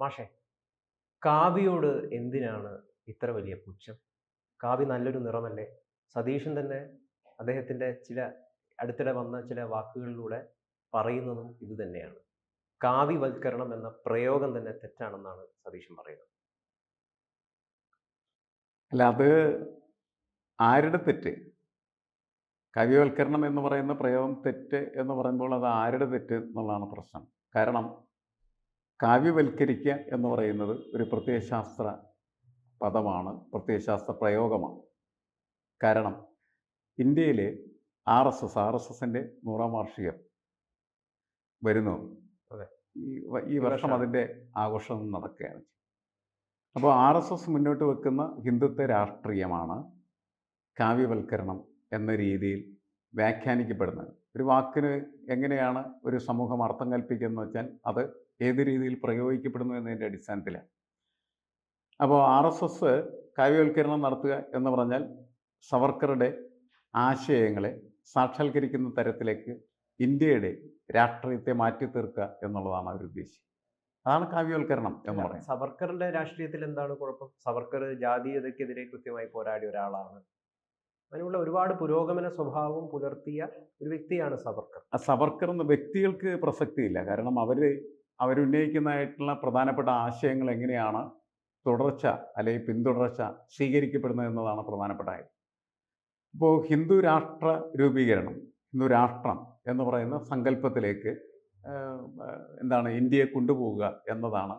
മാഷെ കാവ്യയോട് എന്തിനാണ് ഇത്ര വലിയ പുച്ഛം? കാവ്യ നല്ലൊരു നിറമല്ലേ? സതീശൻ തന്നെ അദ്ദേഹത്തിന്റെ ചില അടുത്തിടെ വന്ന ചില വാക്കുകളിലൂടെ പറയുന്നതും ഇത് തന്നെയാണ്. കാവ്യവൽക്കരണം എന്ന പ്രയോഗം തന്നെ തെറ്റാണെന്നാണ് സതീശൻ പറയുന്നത്. അല്ല അത് ആരുടെ തെറ്റ്? കവിവൽക്കരണം എന്ന് പറയുന്ന പ്രയോഗം തെറ്റ് എന്ന് പറയുമ്പോൾ അത് ആരുടെ തെറ്റ് എന്നുള്ളതാണ് പ്രശ്നം. കാരണം കാവ്യവൽക്കരിക്കുക എന്ന് പറയുന്നത് ഒരു പ്രത്യയശാസ്ത്ര പദമാണ് പ്രത്യയശാസ്ത്ര പ്രയോഗമാണ്. കാരണം ഇന്ത്യയിലെ R S S R S എസിന്റെ നൂറാം വാർഷികം വരുന്നു. അതെ. ഈ വർഷം അതിന്റെ അതിന്റെ ആഘോഷം നടക്കുകയാണ്. അപ്പോൾ ആർ എസ് എസ് മുന്നോട്ട് വെക്കുന്ന ഹിന്ദുത്വ രാഷ്ട്രീയമാണ് കാവ്യവൽക്കരണം എന്ന രീതിയിൽ വ്യാഖ്യാനിക്കപ്പെടുന്നത്. ഒരു വാക്കിന് എങ്ങനെയാണ് ഒരു സമൂഹം അർത്ഥം കൽപ്പിക്കുന്നത് വെച്ചാൽ അത് ഏത് രീതിയിൽ പ്രയോഗിക്കപ്പെടുന്നു എന്നതിന്റെ അടിസ്ഥാനത്തിലാണ്. അപ്പോൾ ആർ എസ് എസ് കാവ്യവൽക്കരണം നടത്തുക എന്ന് പറഞ്ഞാൽ സവർക്കറുടെ ആശയങ്ങളെ സാക്ഷാത്കരിക്കുന്ന തരത്തിലേക്ക് ഇന്ത്യയുടെ രാഷ്ട്രീയത്തെ മാറ്റി തീർക്കുക എന്നുള്ളതാണ് അവർ ഉദ്ദേശിച്ചത് അതാണ് കാവ്യവൽക്കരണം എന്ന് പറയുന്നത്. സവർക്കറിന്റെ രാഷ്ട്രീയത്തിൽ എന്താണ് കുഴപ്പം? സവർക്കർ ജാതീയതയ്ക്കെതിരെ കൃത്യമായി പോരാടിയ ഒരാളാണ്. അതിനുള്ള ഒരുപാട് പുരോഗമന സ്വഭാവം പുലർത്തിയ ഒരു വ്യക്തിയാണ് സവർക്കർ. ആ സവർക്കർ എന്ന വ്യക്തികൾക്ക് പ്രസക്തിയില്ല. കാരണം അവർ അവരുന്നയിക്കുന്നതായിട്ടുള്ള പ്രധാനപ്പെട്ട ആശയങ്ങൾ എങ്ങനെയാണ്? തുടർച്ച അല്ലെങ്കിൽ പിന്തുടർച്ച സ്വീകരിക്കപ്പെടുന്നത് എന്നതാണ് പ്രധാനപ്പെട്ട കാര്യം ഇപ്പോൾ ഹിന്ദു രാഷ്ട്ര രൂപീകരണം ഹിന്ദു രാഷ്ട്രം എന്ന് പറയുന്ന സങ്കല്പത്തിലേക്ക് എന്താണ് ഇന്ത്യയെ കൊണ്ടുപോവുക എന്നതാണ്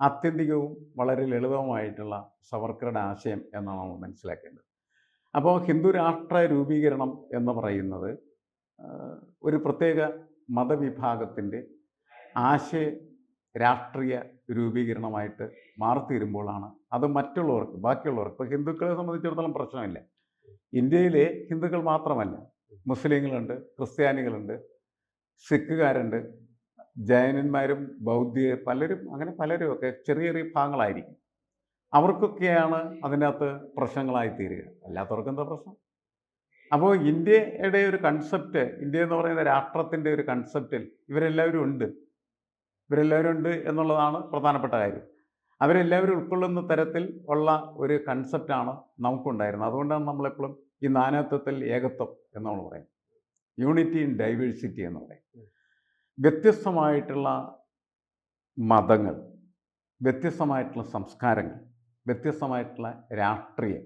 ആത്യന്തികവും വളരെ ലളിതവുമായിട്ടുള്ള സവർക്കറുടെ ആശയം എന്നാണ് നമ്മൾ മനസ്സിലാക്കേണ്ടത്. അപ്പോൾ ഹിന്ദു രാഷ്ട്ര രൂപീകരണം എന്ന് പറയുന്നത് ഒരു പ്രത്യേക മതവിഭാഗത്തിന്റെ ആശയ രാഷ്ട്രീയ രൂപീകരണമായിട്ട് മാറിത്തീരുമ്പോഴാണ് അത് മറ്റുള്ളവർക്ക് ബാക്കിയുള്ളവർക്ക്. ഇപ്പോൾ ഹിന്ദുക്കളെ സംബന്ധിച്ചിടത്തോളം പ്രശ്നമില്ല. ഇന്ത്യയിലെ ഹിന്ദുക്കൾ മാത്രമല്ല. മുസ്ലിങ്ങളുണ്ട് ക്രിസ്ത്യാനികളുണ്ട് സിഖുകാരുണ്ട് ജൈനന്മാരും ബൗദ്ധിയർ പലരും അങ്ങനെ പലരും ഒക്കെ ചെറിയ ചെറിയ ഭാഗങ്ങളായിരിക്കും. അവർക്കൊക്കെയാണ് അതിനകത്ത് പ്രശ്നങ്ങളായി തീരുക അല്ലാത്തവർക്ക് എന്താ പ്രശ്നം? അപ്പോൾ ഇന്ത്യയുടെ ഒരു കൺസെപ്റ്റ് ഇന്ത്യ എന്ന് പറയുന്ന രാഷ്ട്രത്തിന്റെ ഒരു കൺസെപ്റ്റിൽ ഇവരെല്ലാവരും ഉണ്ട്. ഇവരെല്ലാവരും ഉണ്ട് എന്നുള്ളതാണ് പ്രധാനപ്പെട്ട കാര്യം. അവരെല്ലാവരും ഉൾക്കൊള്ളുന്ന തരത്തിൽ ഉള്ള ഒരു കൺസെപ്റ്റാണ് നമുക്കുണ്ടായിരുന്നത്. അതുകൊണ്ടാണ് നമ്മളെപ്പോഴും ഈ നാനാത്വത്തിൽ ഏകത്വം എന്ന് നമ്മൾ പറയും യൂണിറ്റി ഇൻ ഡൈവേഴ്സിറ്റി എന്ന് പറയും വ്യത്യസ്തമായിട്ടുള്ള മതങ്ങൾ വ്യത്യസ്തമായിട്ടുള്ള സംസ്കാരങ്ങൾ വ്യത്യസ്തമായിട്ടുള്ള രാഷ്ട്രീയം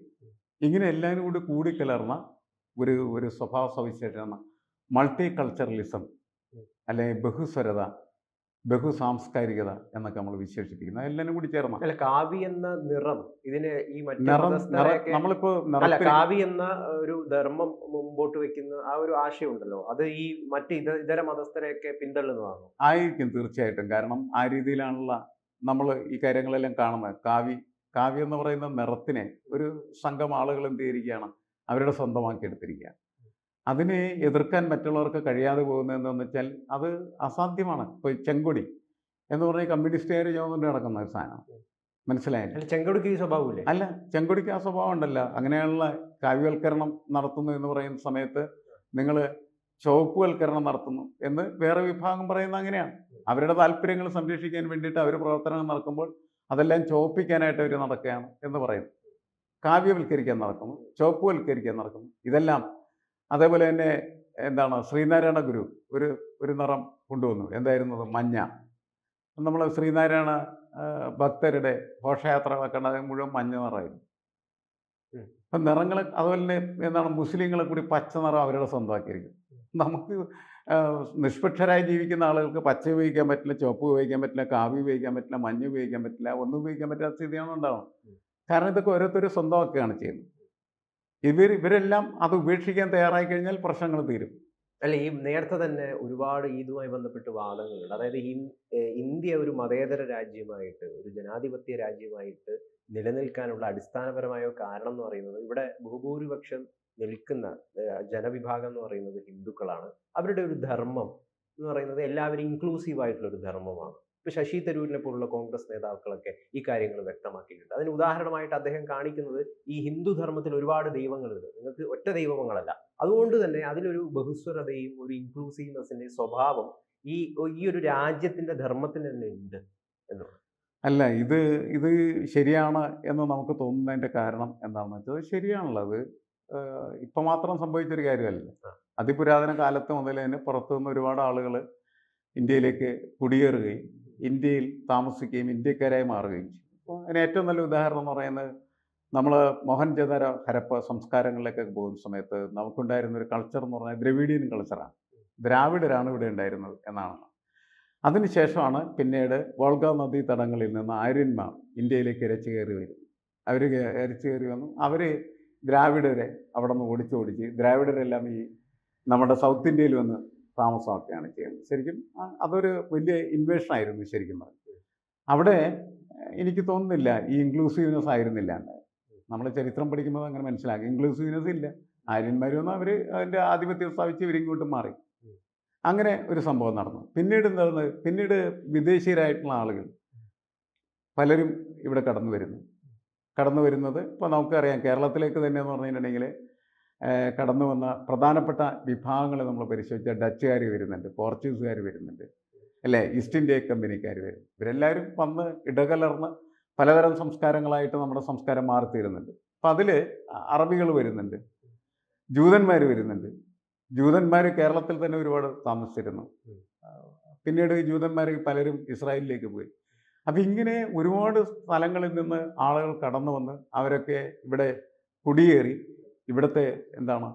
ഇങ്ങനെ എല്ലാവരും കൂടി കൂടിക്കലർന്ന ഒരു ഒരു സ്വഭാവ സവിശേഷമാണ് മൾട്ടി കൾച്ചറലിസം അല്ലെങ്കിൽ ബഹുസ്വരത ബഹുസാംസ്കാരികത എന്നൊക്കെ നമ്മൾ വിശേഷിപ്പിക്കുന്നത് എല്ലാവരും കൂടി ചേർന്ന? അല്ല കാവി എന്ന നിറം ഇതിന് ഈ നിറം നമ്മളിപ്പോ കാവി എന്ന ഒരു ധർമ്മം മുമ്പോട്ട് വെക്കുന്ന ആ ഒരു ആശയം ഉണ്ടല്ലോ അത് ഈ മറ്റ് ഇത ഇതര മതസ്ഥരെയൊക്കെ പിന്തള്ളുന്നതാണോ? ആയിരിക്കും തീർച്ചയായിട്ടും. കാരണം ആ രീതിയിലാണുള്ള നമ്മൾ ഈ കാര്യങ്ങളെല്ലാം കാണുന്നത്. കാവി കാവ്യം എന്ന് പറയുന്ന നിറത്തിനെ ഒരു സംഘം ആളുകൾ എന്ത് ചെയ്തിരിക്കുകയാണ് അവരുടെ സ്വന്തമാക്കി എടുത്തിരിക്കുകയാണ്. അതിനെ എതിർക്കാൻ മറ്റുള്ളവർക്ക് കഴിയാതെ പോകുന്നതെന്ന് വെച്ചാൽ അത് അസാധ്യമാണ്. ഇപ്പോൾ ചെങ്കൊടി എന്ന് പറഞ്ഞാൽ കമ്മ്യൂണിസ്റ്റുകാർ ചുമന്നുകൊണ്ട് നടക്കുന്ന ഒരു സാധനം. മനസ്സിലായില്ല? ചെങ്കൊടിക്ക് ഈ സ്വഭാവമില്ലേ? അല്ല ചെങ്കൊടിക്ക് ആ സ്വഭാവം ഉണ്ടല്ല. അങ്ങനെയുള്ള കാവ്യവൽക്കരണം നടത്തുന്നു എന്ന് പറയുന്ന സമയത്ത് നിങ്ങൾ ചുവപ്പുവൽക്കരണം നടത്തുന്നു എന്ന് വേറെ വിഭാഗം പറയുന്നത് അങ്ങനെയാണ്. അവരുടെ താല്പര്യങ്ങൾ സംരക്ഷിക്കാൻ വേണ്ടിയിട്ട് അവർ പ്രവർത്തനങ്ങൾ നടക്കുമ്പോൾ അതെല്ലാം ചോപ്പിക്കാനായിട്ട് അവർ നടക്കുകയാണ് എന്ന് പറയുന്നു. കാവ്യവൽക്കരിക്കാൻ നടക്കുന്നു ചുവപ്പുവൽക്കരിക്കാൻ നടക്കുന്നു. ഇതെല്ലാം അതേപോലെ തന്നെ എന്താണ് ശ്രീനാരായണ ഗുരു ഒരു ഒരു നിറം കൊണ്ടുവന്നു. എന്തായിരുന്നത് മഞ്ഞ. നമ്മൾ ശ്രീനാരായണ ഭക്തരുടെ ഘോഷയാത്രകളൊക്കെ ഉണ്ട്. മുഴുവൻ മഞ്ഞ നിറമായിരുന്നു. അപ്പം നിറങ്ങൾ അതുപോലെ തന്നെ എന്താണ് മുസ്ലിങ്ങളെ കൂടി പച്ച നിറം അവരുടെ സ്വന്തമാക്കിയിരിക്കും. നമുക്ക് നിഷ്പക്ഷരായി ജീവിക്കുന്ന ആളുകൾക്ക് പച്ച ഉപയോഗിക്കാൻ പറ്റില്ല ചുവപ്പ് ഉപയോഗിക്കാൻ പറ്റില്ല കാവി ഉപയോഗിക്കാൻ പറ്റില്ല മഞ്ഞ ഉപയോഗിക്കാൻ പറ്റില്ല ഒന്നും ഉപയോഗിക്കാൻ പറ്റാത്ത സ്ഥിതിയാണ് ഉണ്ടാവുന്നത്. കാരണം ഇതൊക്കെ ഓരോരുത്തർ സ്വന്തമാക്കുകയാണ് ചെയ്യുന്നത്. ഇവർ ഇവരെല്ലാം അത് ഉപേക്ഷിക്കാൻ തയ്യാറായി കഴിഞ്ഞാൽ പ്രശ്നങ്ങൾ തീരും. അല്ല ഈ നേരത്തെ തന്നെ ഒരുപാട് ഇതുമായി ബന്ധപ്പെട്ട് വാദങ്ങളുണ്ട്. അതായത് ഇന്ത്യ ഒരു മതേതര രാജ്യമായിട്ട് ഒരു ജനാധിപത്യ രാജ്യമായിട്ട് നിലനിൽക്കാനുള്ള അടിസ്ഥാനപരമായ കാരണം എന്ന് പറയുന്നത് ഇവിടെ ബഹുഭൂരിപക്ഷം നിൽക്കുന്ന ജനവിഭാഗം എന്ന് പറയുന്നത് ഹിന്ദുക്കളാണ്. അവരുടെ ഒരു ധർമ്മം എന്ന് പറയുന്നത് എല്ലാവരും ഇൻക്ലൂസീവ് ആയിട്ടുള്ള ഒരു ധർമ്മമാണ്. ഇപ്പൊ ശശി തരൂരിനെ പോലുള്ള കോൺഗ്രസ് നേതാക്കളൊക്കെ ഈ കാര്യങ്ങൾ വ്യക്തമാക്കിയിട്ടുണ്ട്. അതിന് ഉദാഹരണമായിട്ട് അദ്ദേഹം കാണിക്കുന്നത് ഈ ഹിന്ദു ധർമ്മത്തിൽ ഒരുപാട് ദൈവങ്ങളുണ്ട്. നിങ്ങൾക്ക് ഒറ്റ ദൈവങ്ങളല്ല. അതുകൊണ്ട് തന്നെ അതിലൊരു ബഹുസ്വരതയും ഒരു ഇൻക്ലൂസീവ്നെസിന്റെ സ്വഭാവം ഈ ഈ ഒരു രാജ്യത്തിന്റെ ധർമ്മത്തിന് തന്നെ ഉണ്ട് എന്നുള്ളത് അല്ല ഇത് ഇത് ശരിയാണ് എന്ന് നമുക്ക് തോന്നുന്നതിന്റെ കാരണം എന്താണെന്ന് വെച്ചാൽ ശരിയാണുള്ളത്. ഇപ്പം മാത്രം സംഭവിച്ചൊരു കാര്യമല്ല. അതിപുരാതന കാലത്ത് മുതൽ തന്നെ പുറത്തുനിന്ന് ഒരുപാട് ആളുകൾ ഇന്ത്യയിലേക്ക് കുടിയേറുകയും ഇന്ത്യയിൽ താമസിക്കുകയും ഇന്ത്യക്കാരായി മാറുകയും ചെയ്യും. അപ്പോൾ അതിന് ഏറ്റവും നല്ല ഉദാഹരണം എന്ന് പറയുന്നത് നമ്മൾ മോഹൻജദാരോ ഹരപ്പ സംസ്കാരങ്ങളിലേക്കൊക്കെ പോകുന്ന സമയത്ത് നമുക്കുണ്ടായിരുന്ന ഒരു കൾച്ചർ എന്ന് പറഞ്ഞാൽ ദ്രവീഡിയൻ കൾച്ചറാണ് ദ്രാവിഡരാണ് ഇവിടെ ഉണ്ടായിരുന്നത് എന്നാണ്. അതിനുശേഷമാണ് പിന്നീട് വോൾഗ നദീ തടങ്ങളിൽ നിന്ന് ആര്യന്മാർ ഇന്ത്യയിലേക്ക് ഇരച്ചു കയറി വരും. അവർ ഇരച്ചു കയറി വന്നു. അവർ ദ്രാവിഡരെ അവിടെ നിന്ന് ഓടിച്ച് ഓടിച്ച് ദ്രാവിഡരെല്ലാം ഈ നമ്മുടെ സൗത്ത് ഇന്ത്യയിൽ വന്ന് താമസമാക്കുകയാണ് ചെയ്യുന്നത്. ശരിക്കും അതൊരു വലിയ ഇൻവേഷൻ ആയിരുന്നു ശരിക്കും പറഞ്ഞു അവിടെ എനിക്ക് തോന്നുന്നില്ല ഈ ഇൻക്ലൂസീവ്നെസ് ആയിരുന്നില്ല നമ്മൾ ചരിത്രം പഠിക്കുമ്പോൾ അങ്ങനെ മനസ്സിലാക്കി. ഇൻക്ലൂസീവ്നെസ് ഇല്ല. ആര്യന്മാരും ഒന്നും അവർ അതിന്റെ ആധിപത്യം സ്ഥാപിച്ച് ഇവരിങ്ങോട്ട് മാറി. അങ്ങനെ ഒരു സംഭവം നടന്നു. പിന്നീട് എന്താണ് പിന്നീട് വിദേശീയരായിട്ടുള്ള ആളുകൾ പലരും ഇവിടെ കടന്നു വരുന്നു. കടന്നു വരുന്നത് ഇപ്പോൾ നമുക്കറിയാം കേരളത്തിലേക്ക് തന്നെ എന്ന് പറഞ്ഞിട്ടുണ്ടെങ്കിൽ കടന്നു വന്ന പ്രധാനപ്പെട്ട വിഭാഗങ്ങൾ നമ്മൾ പരിശോധിച്ചാൽ ഡച്ചുകാർ വരുന്നുണ്ട് പോർച്ചുഗീസുകാർ വരുന്നുണ്ട് അല്ലേ? ഈസ്റ്റ് ഇന്ത്യ കമ്പനിക്കാർ വരും. ഇവരെല്ലാവരും വന്ന് ഇടകലർന്ന് പലതരം സംസ്കാരങ്ങളായിട്ട് നമ്മുടെ സംസ്കാരം മാറിത്തീരുന്നുണ്ട്. അപ്പം അതിൽ അറബികൾ വരുന്നുണ്ട് ജൂതന്മാർ വരുന്നുണ്ട്. ജൂതന്മാർ കേരളത്തിൽ തന്നെ ഒരുപാട് താമസിച്ചിരുന്നു. പിന്നീട് ജൂതന്മാർ പലരും ഇസ്രായേലിലേക്ക് പോയി. അപ്പം ഇങ്ങനെ ഒരുപാട് സ്ഥലങ്ങളിൽ നിന്ന് ആളുകൾ കടന്നു വന്ന് അവരൊക്കെ ഇവിടെ കുടിയേറി ഇവിടുത്തെ എന്താണ്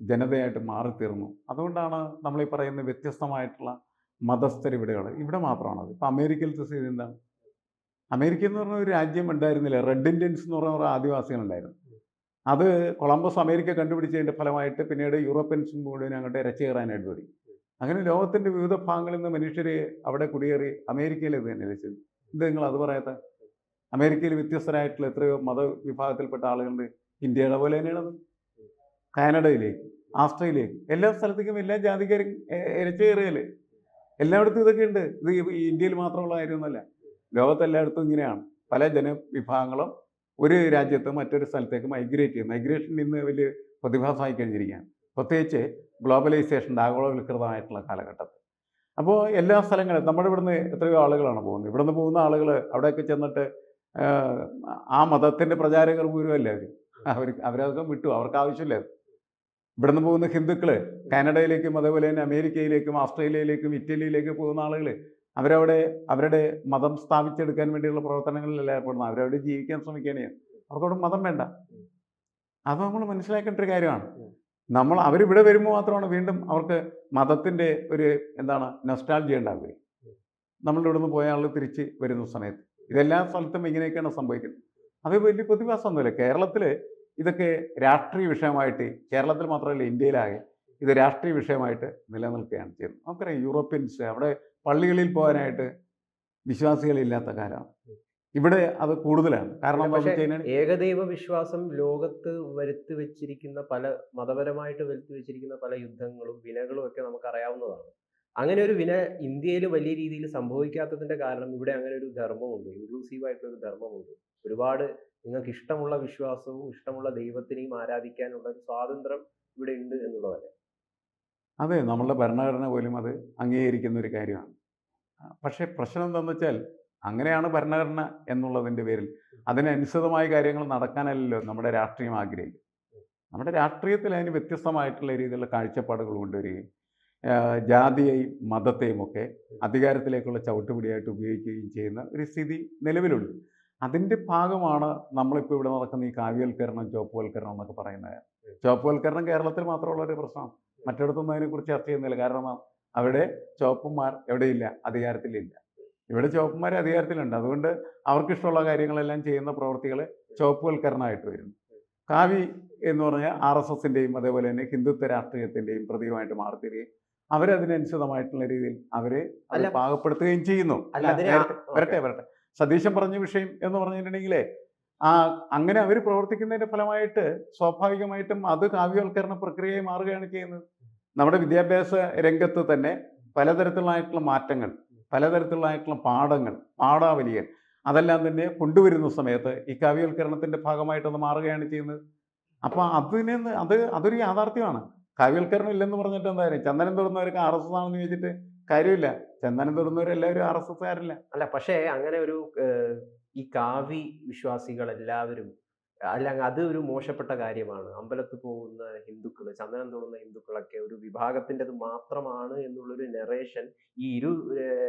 ജനതയായിട്ട് മാറിത്തീർന്നു. അതുകൊണ്ടാണ് നമ്മൾ ഈ പറയുന്ന വ്യത്യസ്തമായിട്ടുള്ള മതസ്ഥർ ഇവിടെയുള്ളത്. ഇവിടെ മാത്രമാണത്. ഇപ്പം അമേരിക്കയിലത്തെ സ്ഥിതി എന്താണ്? അമേരിക്ക എന്ന് പറഞ്ഞ ഒരു രാജ്യം ഉണ്ടായിരുന്നില്ല. റെഡ് ഇന്ത്യൻസ് എന്ന് പറഞ്ഞ ഒരു ആദിവാസികളുണ്ടായിരുന്നു. അത് കൊളംബസ് അമേരിക്ക കണ്ടുപിടിച്ചതിന്റെ ഫലമായിട്ട് പിന്നീട് യൂറോപ്യൻസും കൂടി അങ്ങോട്ട് ഇരച്ചു കയറാനായിട്ട് തുടങ്ങി. അങ്ങനെ ലോകത്തിന്റെ വിവിധ ഭാഗങ്ങളിൽ നിന്ന് മനുഷ്യർ അവിടെ കുടിയേറി അമേരിക്കയിൽ ഇത് തന്നെ വെച്ചത് ഇത് നിങ്ങൾ അത് പറയാത്ത? അമേരിക്കയിൽ വ്യത്യസ്തരായിട്ടുള്ള എത്രയോ മതവിഭാഗത്തിൽപ്പെട്ട ആളുകളുണ്ട് ഇന്ത്യയുടെ പോലെ തന്നെയാണത്. കാനഡയിലേക്ക് ആസ്ട്രേലിയയിലേക്ക് എല്ലാ സ്ഥലത്തേക്കും എല്ലാ ജാതിക്കാരും എ- ഇരച്ചു കയറിയല്ലേ? എല്ലായിടത്തും ഇതൊക്കെ ഉണ്ട്. ഇത് ഇന്ത്യയിൽ മാത്രമുള്ള കാര്യമൊന്നുമല്ല. ലോകത്തെല്ലായിടത്തും ഇങ്ങനെയാണ്. പല ജനവിഭാഗങ്ങളും ഒരു രാജ്യത്ത് മറ്റൊരു സ്ഥലത്തേക്ക് മൈഗ്രേറ്റ് ചെയ്യും മൈഗ്രേഷൻ ഇന്ന് വലിയ പ്രതിഭാസമായി കഴിഞ്ഞിരിക്കുകയാണ്. പ്രത്യേകിച്ച് ഗ്ലോബലൈസേഷന്റെ ആഗോളവൽകൃതമായിട്ടുള്ള കാലഘട്ടത്തിൽ. അപ്പോൾ എല്ലാ സ്ഥലങ്ങളും നമ്മുടെ ഇവിടുന്ന് എത്രയോ ആളുകളാണ് പോകുന്നത്. ഇവിടുന്ന് പോകുന്ന ആളുകൾ അവിടെയൊക്കെ ചെന്നിട്ട് ആ മതത്തിന്റെ പ്രചാരകർ പോലും അല്ല അവർ? അവർ അവരതൊക്കെ വിട്ടു. അവർക്ക് ആവശ്യമില്ല. ഇവിടുന്ന് പോകുന്ന ഹിന്ദുക്കൾ കാനഡയിലേക്കും അതേപോലെ തന്നെ അമേരിക്കയിലേക്കും ഓസ്ട്രേലിയയിലേക്കും ഇറ്റലിയിലേക്കും പോകുന്ന ആളുകൾ അവരവിടെ അവരുടെ മതം സ്ഥാപിച്ചെടുക്കാൻ വേണ്ടിയുള്ള പ്രവർത്തനങ്ങളിലല്ല ഏർപ്പെടുന്നത്. അവരവിടെ ജീവിക്കാൻ ശ്രമിക്കുകയാണ് അവർക്കവിടെ മതം വേണ്ട. അത് നമ്മൾ മനസ്സിലാക്കേണ്ട ഒരു കാര്യമാണ്. നമ്മൾ അവരിവിടെ വരുമ്പോൾ മാത്രമാണ് വീണ്ടും അവർക്ക് മതത്തിന്റെ ഒരു എന്താണ് നൊസ്റ്റാൾജി ഉണ്ടാവുക. നമ്മളുടെ ഇവിടുന്ന് പോയ ആൾ തിരിച്ച് വരുന്ന സമയത്ത്. ഇതെല്ലാ സ്ഥലത്തും ഇങ്ങനെയൊക്കെയാണ് സംഭവിക്കുന്നത്. അത് വലിയ പ്രതിഭാസമൊന്നുമില്ല. കേരളത്തിൽ ഇതൊക്കെ രാഷ്ട്രീയ വിഷയമായിട്ട് കേരളത്തിൽ മാത്രമല്ല ഇന്ത്യയിലാകെ ഇത് രാഷ്ട്രീയ വിഷയമായിട്ട് നിലനിൽക്കുകയാണ് ചെയ്യുന്നത്. നമുക്കറിയാം യൂറോപ്യൻസ് അവിടെ പള്ളികളിൽ പോകാനായിട്ട് വിശ്വാസികളില്ലാത്ത കാലമാണ്. ഇവിടെ അത് കൂടുതലാണ്. കാരണം ഏകദൈവ വിശ്വാസം ലോകത്ത് വരുത്തി വെച്ചിരിക്കുന്ന പല മതപരമായിട്ട് വരുത്തി വെച്ചിരിക്കുന്ന പല യുദ്ധങ്ങളും വിനകളും ഒക്കെ നമുക്ക് അറിയാവുന്നതാണ് അങ്ങനെ ഒരു വിന ഇന്ത്യയിൽ വലിയ രീതിയിൽ സംഭവിക്കാത്തതിന്റെ കാരണം ഇവിടെ അങ്ങനെ ഒരു ധർമ്മമുണ്ട്. ഇൻക്ലൂസീവ് ആയിട്ടുള്ള ഒരു ധർമ്മമുണ്ട്. ഒരുപാട് നിങ്ങൾക്ക് ഇഷ്ടമുള്ള വിശ്വാസവും ഇഷ്ടമുള്ള ദൈവത്തിനെയും ആരാധിക്കാനുള്ള സ്വാതന്ത്ര്യം ഇവിടെ ഉണ്ട് എന്നുള്ളതല്ലേ? അതെ നമ്മളുടെ ഭരണഘടന പോലും അത് അംഗീകരിക്കുന്ന ഒരു കാര്യമാണ്. പക്ഷെ പ്രശ്നം എന്താണെന്ന് വെച്ചാൽ അങ്ങനെയാണ് ഭരണഘടന എന്നുള്ളതിന്റെ പേരിൽ അതിനനുസൃതമായ കാര്യങ്ങൾ നടക്കാനല്ലല്ലോ നമ്മുടെ രാഷ്ട്രീയം ആഗ്രഹിക്കും നമ്മുടെ രാഷ്ട്രീയത്തിൽ അതിന് വ്യത്യസ്തമായിട്ടുള്ള രീതിയിലുള്ള കാഴ്ചപ്പാടുകൾ കൊണ്ടുവരികയും ജാതിയെയും മതത്തെയും ഒക്കെ അധികാരത്തിലേക്കുള്ള ചവിട്ടുപിടിയായിട്ട് ഉപയോഗിക്കുകയും ചെയ്യുന്ന ഒരു സ്ഥിതി നിലവിലുണ്ട്. അതിന്റെ ഭാഗമാണ് നമ്മളിപ്പോൾ ഇവിടെ നടക്കുന്ന ഈ കാവ്യവൽക്കരണം ചുവപ്പുവൽക്കരണം എന്നൊക്കെ പറയുന്നത്. ചുവപ്പുവൽക്കരണം കേരളത്തിൽ മാത്രമുള്ള ഒരു പ്രശ്നം. മറ്റിടത്തൊന്നും അതിനെക്കുറിച്ച് ചർച്ച ചെയ്യുന്നില്ല. കാരണം അവിടെ ചോപ്പന്മാർ എവിടെയില്ല? അധികാരത്തിലില്ല. ഇവിടെ ചോപ്പന്മാർ അധികാരത്തിലുണ്ട്. അതുകൊണ്ട് അവർക്കിഷ്ടമുള്ള കാര്യങ്ങളെല്ലാം ചെയ്യുന്ന പ്രവൃത്തികൾ ചുവപ്പുവൽക്കരണമായിട്ട് വരുന്നു. കാവി എന്ന് പറഞ്ഞാൽ ആർ എസ് എസിന്റെയും അതേപോലെ തന്നെ ഹിന്ദുത്വ രാഷ്ട്രീയത്തിന്റെയും പ്രതീകമായിട്ട് മാറിത്തരികയും അവരതിനനുസൃതമായിട്ടുള്ള രീതിയിൽ അവരെ പാകപ്പെടുത്തുകയും ചെയ്യുന്നു. വരട്ടെ വരട്ടെ. സതീശൻ പറഞ്ഞ വിഷയം എന്ന് പറഞ്ഞിട്ടുണ്ടെങ്കിലേ ആ അങ്ങനെ അവർ പ്രവർത്തിക്കുന്നതിന്റെ ഫലമായിട്ട് സ്വാഭാവികമായിട്ടും അത് കാവ്യവൽക്കരണ പ്രക്രിയയായി മാറുകയാണ് ചെയ്യുന്നത്. നമ്മുടെ വിദ്യാഭ്യാസ രംഗത്ത് തന്നെ പലതരത്തിലുള്ളതായിട്ടുള്ള മാറ്റങ്ങൾ പലതരത്തിലുള്ളതായിട്ടുള്ള പാഠങ്ങൾ പാഠാവലികൾ അതെല്ലാം തന്നെ കൊണ്ടുവരുന്ന സമയത്ത് ഈ കാവ്യവൽക്കരണത്തിന്റെ ഭാഗമായിട്ട് അത് മാറുകയാണ് ചെയ്യുന്നത്. അപ്പോൾ അതിനെ അത് അതൊരു യാഥാർത്ഥ്യമാണ്. കാവ്യവൽക്കരണം ഇല്ലെന്ന് പറഞ്ഞിട്ട് എന്തായാലും ചന്ദനം തുറന്നവർക്ക് ആർ എസ് എസ് ആണെന്ന് ചോദിച്ചിട്ട് കാര്യമില്ല. ചന്ദനം തൊടുന്നവരെല്ലാവരും ആർ എസ് എസ്കാരല്ല അല്ല പക്ഷേ അങ്ങനെ ഒരു ഈ കാവി വിശ്വാസികൾ എല്ലാവരും അല്ല അത് ഒരു മോശപ്പെട്ട കാര്യമാണ്. അമ്പലത്തിൽ പോകുന്ന ഹിന്ദുക്കൾ ചന്ദനം തൊടുന്ന ഹിന്ദുക്കളൊക്കെ ഒരു വിഭാഗത്തിന്റെത് മാത്രമാണ് എന്നുള്ളൊരു നെറേഷൻ ഈ ഇരു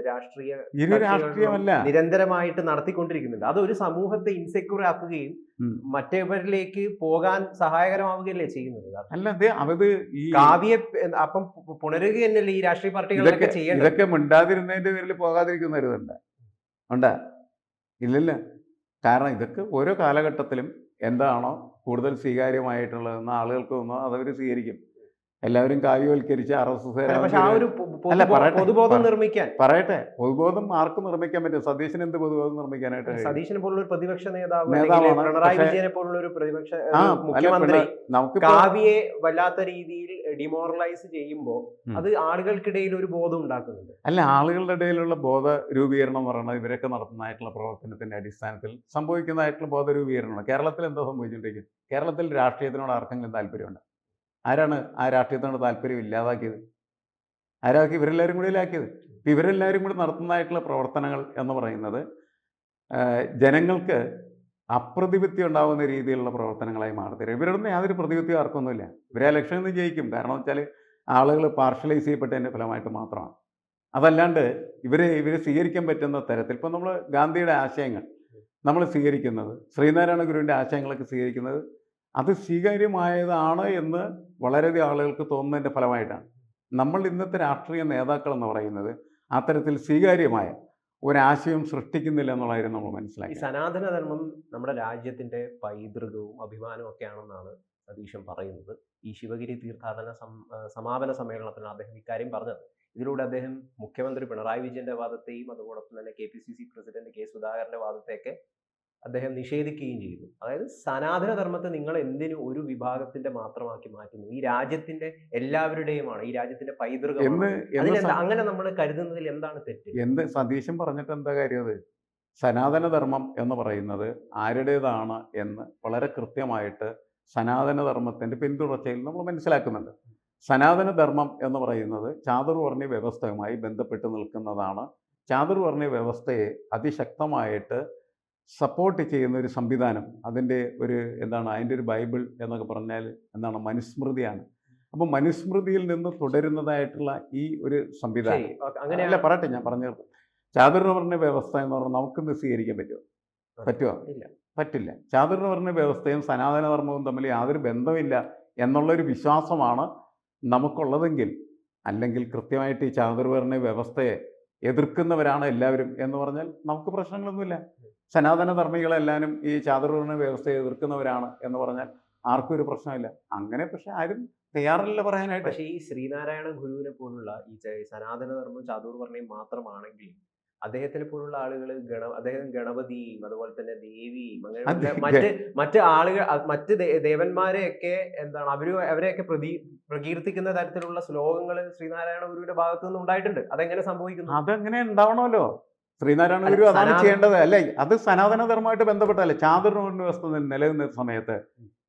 രാഷ്ട്രീയ ഇരു രാഷ്ട്രീയമല്ല. നിരന്തരമായിട്ട് നടത്തിക്കൊണ്ടിരിക്കുന്നുണ്ട്. അത് ഒരു സമൂഹത്തെ ഇൻസെക്യൂർ ആക്കുകയും മറ്റേവരിലേക്ക് പോകാൻ സഹായകരമാവുകയല്ലേ ചെയ്യുന്നത്? അല്ലാതെ അവത് ഈ കാവ്യ അപ്പം പുണരുക തന്നെയല്ലേ ഈ രാഷ്ട്രീയ പാർട്ടികളൊക്കെ ചെയ്യുന്നത് ഇതൊക്കെ മിണ്ടാതിരുന്നതിന്റെ പേരിൽ പോകാതിരിക്കുന്നവരുണ്ട് ഉണ്ടാ? ഇല്ലല്ല. കാരണം ഇതൊക്കെ ഓരോ കാലഘട്ടത്തിലും എന്താണോ കൂടുതൽ സ്വീകാര്യമായിട്ടുള്ളതെന്ന് ആളുകൾക്ക് തോന്നുന്നു അതവർ സ്വീകരിക്കും. എല്ലാവരും കാവ്യവൽക്കരിച്ച് ആർ എസ് എസ് നിർമ്മിക്കാൻ. പറയട്ടെ പൊതുബോധം ആർക്കും നിർമ്മിക്കാൻ പറ്റും സതീശന് എന്ത് പൊതുബോധം നിർമ്മിക്കാനായിട്ട്? സതീശനെ പോലുള്ള ഒരു പ്രതിപക്ഷ നേതാവ് പിണറായി വിജയനെ പോലുള്ള ഒരു പ്രതിപക്ഷ മുഖ്യമന്ത്രി നമുക്ക് കാവ്യയെ വല്ലാത്ത രീതിയിൽ ഡിമോറലൈസ് ചെയ്യുമ്പോൾ അത് ആളുകൾക്കിടയിൽ ഒരു ബോധം ഉണ്ടാക്കുന്നുണ്ട്. അല്ല ആളുകളുടെ ഇടയിലുള്ള ബോധ രൂപീകരണം എന്ന് പറയുന്നത് ഇവരൊക്കെ നടത്തുന്നതായിട്ടുള്ള പ്രവർത്തനത്തിന്റെ അടിസ്ഥാനത്തിൽ സംഭവിക്കുന്നതായിട്ടുള്ള ബോധ രൂപീകരണമാണ്. കേരളത്തിൽ എന്താ സംഭവിച്ചുകൊണ്ടിരിക്കുന്നത് കേരളത്തിൽ രാഷ്ട്രീയത്തിനോട് ആർക്കെങ്കിലും താല്പര്യമുണ്ട്? ആരാണ് ആ രാഷ്ട്രീയത്തിനോട് താല്പര്യം ഇല്ലാതാക്കിയത്? ആരാക്കി? ഇവരെല്ലാവരും കൂടി ഇല്ലാക്കിയത് ഇവരെല്ലാവരും കൂടി നടത്തുന്നതായിട്ടുള്ള പ്രവർത്തനങ്ങൾ എന്ന് പറയുന്നത് ജനങ്ങൾക്ക് അപ്രതിപത്തി ഉണ്ടാകുന്ന രീതിയിലുള്ള പ്രവർത്തനങ്ങളായി മാറത്തില്ല. ഇവരോടൊന്നും യാതൊരു പ്രതിപത്തിയും ആർക്കൊന്നുമില്ല. ഇവരെ ഇലക്ഷനിൽ നിന്ന് ജയിക്കും. കാരണം വെച്ചാൽ ആളുകൾ പാർഷ്യലൈസ് ചെയ്യപ്പെട്ടതിന്റെ ഫലമായിട്ട് മാത്രമാണ്. അതല്ലാണ്ട് ഇവരെ ഇവരെ സ്വീകരിക്കാൻ പറ്റുന്ന തരത്തിൽ ഇപ്പം നമ്മൾ ഗാന്ധിയുടെ ആശയങ്ങൾ നമ്മൾ സ്വീകരിക്കുന്നത് ശ്രീനാരായണ ഗുരുവിന്റെ ആശയങ്ങളൊക്കെ സ്വീകരിക്കുന്നത് അത് സ്വീകാര്യമായതാണ് എന്ന് വളരെയധികം ആളുകൾക്ക് തോന്നുന്നതിന്റെ ഫലമായിട്ടാണ്. നമ്മൾ ഇന്നത്തെ രാഷ്ട്രീയ നേതാക്കൾ എന്ന് പറയുന്നത് അത്തരത്തിൽ സ്വീകാര്യമായ ഒരാശയം സൃഷ്ടിക്കുന്നില്ല എന്നുള്ളതായിരുന്നു നമ്മൾ ഈ സനാതനധർമ്മം സനാതന നമ്മുടെ രാജ്യത്തിന്റെ പൈതൃകവും അഭിമാനവും ഒക്കെ ആണെന്നാണ് സതീശൻ പറയുന്നത്. ഈ ശിവഗിരി തീർത്ഥാടന സമാപന സമ്മേളനത്തിൽ അദ്ദേഹം ഇക്കാര്യം പറഞ്ഞത്. ഇതിലൂടെ അദ്ദേഹം മുഖ്യമന്ത്രി പിണറായി വിജയന്റെ വാദത്തെയും അതോടൊപ്പം തന്നെ K P C C president K സുധാകരന്റെ വാദത്തെയൊക്കെ അദ്ദേഹം നിഷേധിക്കുകയും ചെയ്തു. അതായത് സനാതനധർമ്മത്തെ നിങ്ങൾ എന്തിനു ഒരു വിഭാഗത്തിന്റെ മാത്രമാക്കി മാറ്റുന്നു? ഈ രാജ്യത്തിന്റെ എല്ലാവരുടെയുമാണ് ഈ രാജ്യത്തിന്റെ പൈതൃകം അങ്ങനെ നമ്മൾ കരുതുന്നതിൽ എന്താണ് തെറ്റ്? എന്ത് സന്ദേശം പറഞ്ഞിട്ട് എന്താ കാര്യം അത്? സനാതനധർമ്മം എന്ന് പറയുന്നത് ആരുടേതാണ് എന്ന് വളരെ കൃത്യമായിട്ട് സനാതനധർമ്മത്തിന്റെ പിന്തുടർച്ചയിൽ നമ്മൾ മനസ്സിലാക്കുന്നുണ്ട്. സനാതനധർമ്മം എന്ന് പറയുന്നത് ചാതുർവർണ വ്യവസ്ഥയുമായി ബന്ധപ്പെട്ട് നിൽക്കുന്നതാണ്. ചാതുർവർണ വ്യവസ്ഥയെ അതിശക്തമായിട്ട് സപ്പോർട്ട് ചെയ്യുന്ന ഒരു സംവിധാനം അതിന്റെ ഒരു എന്താണ് അതിന്റെ ഒരു ബൈബിൾ എന്നൊക്കെ പറഞ്ഞാൽ എന്താണ് മനുസ്മൃതിയാണ്. അപ്പം മനുസ്മൃതിയിൽ നിന്ന് തുടരുന്നതായിട്ടുള്ള ഈ ഒരു സംവിധാനം. അങ്ങനെയല്ല പറയട്ടെ ഞാൻ പറഞ്ഞു ചാതുർവർണ വ്യവസ്ഥ എന്ന് പറഞ്ഞാൽ നമുക്കിന്ന് സ്വീകരിക്കാൻ പറ്റുമോ? പറ്റുമോ ഇല്ല. പറ്റില്ല. ചാതുർവർണ വ്യവസ്ഥയും സനാതനധർമ്മവും തമ്മിൽ യാതൊരു ബന്ധമില്ല എന്നുള്ളൊരു വിശ്വാസമാണ് നമുക്കുള്ളതെങ്കിൽ അല്ലെങ്കിൽ കൃത്യമായിട്ട് ഈ ചാതുർവർണ വ്യവസ്ഥയെ എതിർക്കുന്നവരാണ് എല്ലാവരും എന്ന് പറഞ്ഞാൽ നമുക്ക് പ്രശ്നങ്ങളൊന്നുമില്ല. സനാതനധർമ്മികളെല്ലാവരും ഈ ചാതുർവർണ വ്യവസ്ഥയെ എതിർക്കുന്നവരാണ് എന്ന് പറഞ്ഞാൽ ആർക്കും ഒരു പ്രശ്നമില്ല. അങ്ങനെ പക്ഷെ ആരും തയ്യാറല്ല പറയാനായിട്ട്. പക്ഷേ ഈ ശ്രീനാരായണ ഗുരുവിനെ പോലുള്ള ഈ സനാതനധർമ്മം സനാതന ധർമ്മം ചാതുർവർണയും മാത്രമാണെങ്കിൽ അദ്ദേഹത്തിനെ പോലുള്ള ആളുകൾ ഗണ അദ്ദേഹം ഗണപതിയും അതുപോലെ തന്നെ ദേവിയും അങ്ങനെ മറ്റ് മറ്റ് ആളുകൾ മറ്റ് ദേവന്മാരെയൊക്കെ എന്താണ് അവർ അവരെയൊക്കെ പ്രതി പ്രകീർത്തിക്കുന്ന തരത്തിലുള്ള ശ്ലോകങ്ങൾ ശ്രീനാരായണ ഗുരുവിന്റെ ഭാഗത്തു നിന്ന് ഉണ്ടായിട്ടുണ്ട് അതെങ്ങനെ സംഭവിക്കുന്നു? അതെങ്ങനെ ഉണ്ടാവണമല്ലോ? ശ്രീനാരായണ ഗുരു അതാണ് ചെയ്യേണ്ടത്. അല്ലേ? അത് സനാതനധർമ്മമായിട്ട് ബന്ധപ്പെട്ടല്ലേ ചാതുർവർണ വ്യവസ്ഥ നിലനിന്ന സമയത്ത്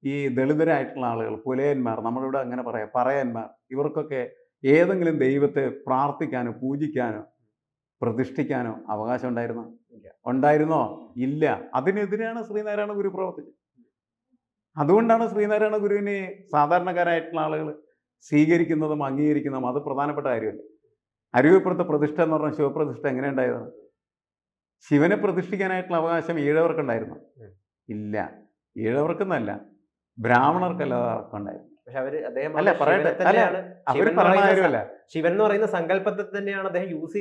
ഈ ദളിതരായിട്ടുള്ള ആളുകൾ പുലയന്മാർ നമ്മളിവിടെ അങ്ങനെ പറയാം പറയന്മാർ ഇവർക്കൊക്കെ ഏതെങ്കിലും ദൈവത്തെ പ്രാർത്ഥിക്കാനോ പൂജിക്കാനോ പ്രതിഷ്ഠിക്കാനോ അവകാശം ഉണ്ടായിരുന്നോ? ഉണ്ടായിരുന്നോ? ഇല്ല. അതിനെതിരെയാണ് ശ്രീനാരായണ ഗുരു പ്രവർത്തിച്ചത്. അതുകൊണ്ടാണ് ശ്രീനാരായണ ഗുരുവിനെ സാധാരണക്കാരായിട്ടുള്ള ആളുകൾ സ്വീകരിക്കുന്നതും അംഗീകരിക്കുന്നതും അത് പ്രധാനപ്പെട്ട കാര്യമല്ല? അരുവിപ്പുറത്തെ പ്രതിഷ്ഠ എന്ന് പറഞ്ഞാൽ ശിവപ്രതിഷ്ഠ എങ്ങനെ ഉണ്ടായതാണ്? ശിവനെ പ്രതിഷ്ഠിക്കാനായിട്ടുള്ള അവകാശം ഈഴവർക്കുണ്ടായിരുന്നു. ഇല്ല. ഈഴവർക്കെന്നല്ല ബ്രാഹ്മണർക്കല്ല ആർക്കുണ്ടായിരുന്നു പക്ഷെ അവർ അദ്ദേഹം അല്ല, പറയട്ടെ. ശിവൻ എന്ന് പറയുന്ന സങ്കല്പത്തെ തന്നെയാണ് അദ്ദേഹം യൂസ്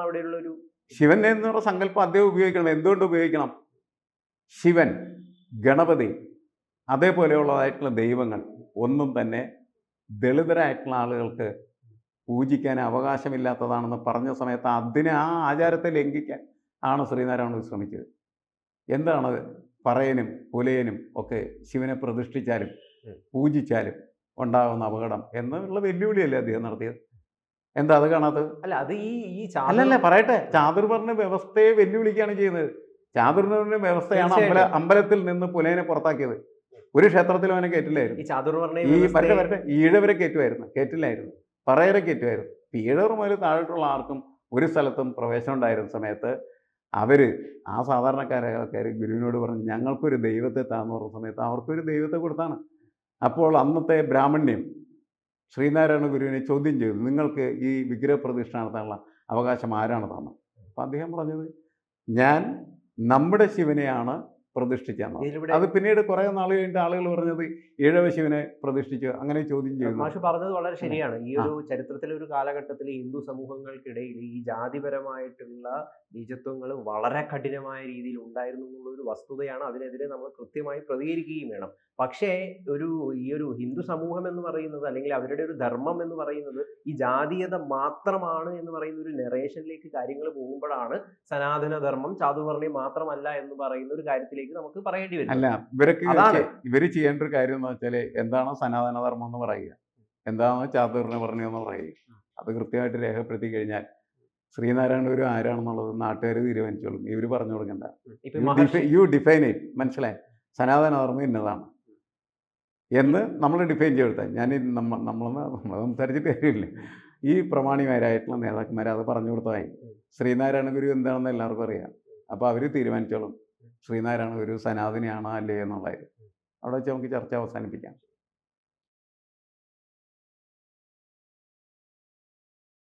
അവിടെയുള്ള ഒരു ശിവൻ എന്നുള്ള സങ്കല്പം അദ്ദേഹം ഉപയോഗിക്കണം. എന്തുകൊണ്ട് ഉപയോഗിക്കണം? ശിവൻ ഗണപതി അതേപോലെയുള്ളതായിട്ടുള്ള ദൈവങ്ങൾ ഒന്നും തന്നെ ദളിതരായിട്ടുള്ള ആളുകൾക്ക് പൂജിക്കാൻ അവകാശമില്ലാത്തതാണെന്ന് പറഞ്ഞ സമയത്ത് അതിനെ ആ ആചാരത്തെ ലംഘിക്കാൻ ആണ് ശ്രീനാരായണ ശ്രമിച്ചത് എന്താണ് പറയനും പുലയനും ഒക്കെ ശിവനെ പ്രതിഷ്ഠിച്ചാലും പൂജിച്ചാലും ഉണ്ടാകുന്ന അപകടം എന്നുള്ള വെല്ലുവിളിയല്ലേ അദ്ദേഹം നടത്തിയത്? എന്താ അത് കാണാത്തത്? അല്ല അത് ഈ ഈ അല്ലല്ല പറയട്ടെ. ചാതുർവർണ വ്യവസ്ഥയെ വെല്ലുവിളിക്കുകയാണ് ചെയ്യുന്നത്. ചാതുർവർണ വ്യവസ്ഥയാണ് അമ്പല അമ്പലത്തിൽ നിന്ന് പുലേനെ പുറത്താക്കിയത്. ഒരു ക്ഷേത്രത്തിലും അവനെ കയറ്റില്ലായിരുന്നു ഈ ചാതുർവർണ ഈ പറയട്ടെ വരട്ടെ. ഈഴവരെ കയറ്റുമായിരുന്നു കയറ്റില്ലായിരുന്നു പറയരെ കയറ്റുമായിരുന്നു ഈഴവർ മുതൽ താഴോട്ടുള്ള ആർക്കും ഒരു സ്ഥലത്തും പ്രവേശനം ഉണ്ടായിരുന്ന സമയത്ത് അവർ ആ സാധാരണക്കാരായ ആൾക്കാർ ഗുരുവിനോട് പറഞ്ഞു ഞങ്ങൾക്കൊരു ദൈവത്തെ താന്ന് പറഞ്ഞ സമയത്ത് അവർക്കൊരു ദൈവത്തെ കൊടുത്താണ്. അപ്പോൾ അന്നത്തെ ബ്രാഹ്മണ്യം ശ്രീനാരായണ ഗുരുവിനെ ചോദ്യം ചെയ്തു നിങ്ങൾക്ക് ഈ വിഗ്രഹപ്രതിഷ്ഠ നടത്താനുള്ള അവകാശം ആരാണ് തന്നത് അപ്പം അദ്ദേഹം പറഞ്ഞത് ഞാൻ നമ്മുടെ ശിവനെയാണ് പ്രതിഷ്ഠിച്ചത് ഇതിലിവിടെ അത് പിന്നീട് കുറേ നാൾ കഴിഞ്ഞിട്ട് ആളുകൾ പറഞ്ഞത് ഈഴവ ശിവനെ പ്രതിഷ്ഠിച്ചു അങ്ങനെ ചോദ്യം ചെയ്തു. മാഷ് പറഞ്ഞത് വളരെ ശരിയാണ്. ഈ ഒരു ചരിത്രത്തിലെ ഒരു കാലഘട്ടത്തിൽ ഹിന്ദു സമൂഹങ്ങൾക്കിടയിൽ ഈ ജാതിപരമായിട്ടുള്ള നീചത്വങ്ങൾ വളരെ കഠിനമായ രീതിയിൽ ഉണ്ടായിരുന്നു എന്നുള്ള ഒരു വസ്തുതയാണ് അതിനെതിരെ നമ്മൾ കൃത്യമായി പ്രതികരിക്കുകയും വേണം. പക്ഷേ ഒരു ഈ ഒരു ഹിന്ദു സമൂഹം എന്ന് പറയുന്നത് അല്ലെങ്കിൽ അവരുടെ ഒരു ധർമ്മം എന്ന് പറയുന്നത് ഈ ജാതീയത മാത്രമാണ് എന്ന് പറയുന്ന ഒരു നെറേഷനിലേക്ക് കാര്യങ്ങൾ പോകുമ്പോഴാണ് സനാതന ധർമ്മം ചാതുവർണി മാത്രമല്ല എന്ന് പറയുന്ന ഒരു കാര്യത്തിലേക്ക് നമുക്ക് പറയേണ്ടി വരും അല്ല ഇവരൊക്കെ. ഇവർ ചെയ്യേണ്ട ഒരു കാര്യം എന്ന് വെച്ചാൽ എന്താണോ സനാതനധർമ്മം എന്ന് പറയുക. എന്താണോ ചാതുവർണി പറഞ്ഞു എന്ന് പറയുക. അത് കൃത്യമായിട്ട് രേഖപ്പെടുത്തി കഴിഞ്ഞാൽ ശ്രീനാരായണ ഗുരു ആരാണെന്നുള്ളത് നാട്ടുകാർ തീരുമാനിച്ചോളും. ഇവർ പറഞ്ഞു കൊടുക്കണ്ട. യു ഡിഫൈൻ ഇറ്റ് മനസ്സിലായി? സനാതനധർമ്മം ഇന്നതാണ്. എന്ന് നമ്മൾ ഡിഫൈൻ ചെയ്തെടുത്താൽ ഞാൻ നമ്മൾ നമ്മ നമ്മളൊന്ന് നമ്മൾ സംസാരിച്ചിട്ട് കാര്യമില്ല. ഈ പ്രമാണിമാരായിട്ടുള്ള നേതാക്കന്മാരെ അത് പറഞ്ഞു കൊടുത്തതായി. ശ്രീനാരായണ ഗുരു എന്താണെന്ന് എല്ലാവർക്കും അറിയാം. അപ്പോൾ അവർ തീരുമാനിച്ചോളും. ശ്രീനാരായണ ഗുരു സനാതനിയാണോ അല്ലേ എന്നുള്ളത്. അവിടെ വെച്ച് നമുക്ക് ചർച്ച അവസാനിപ്പിക്കാം.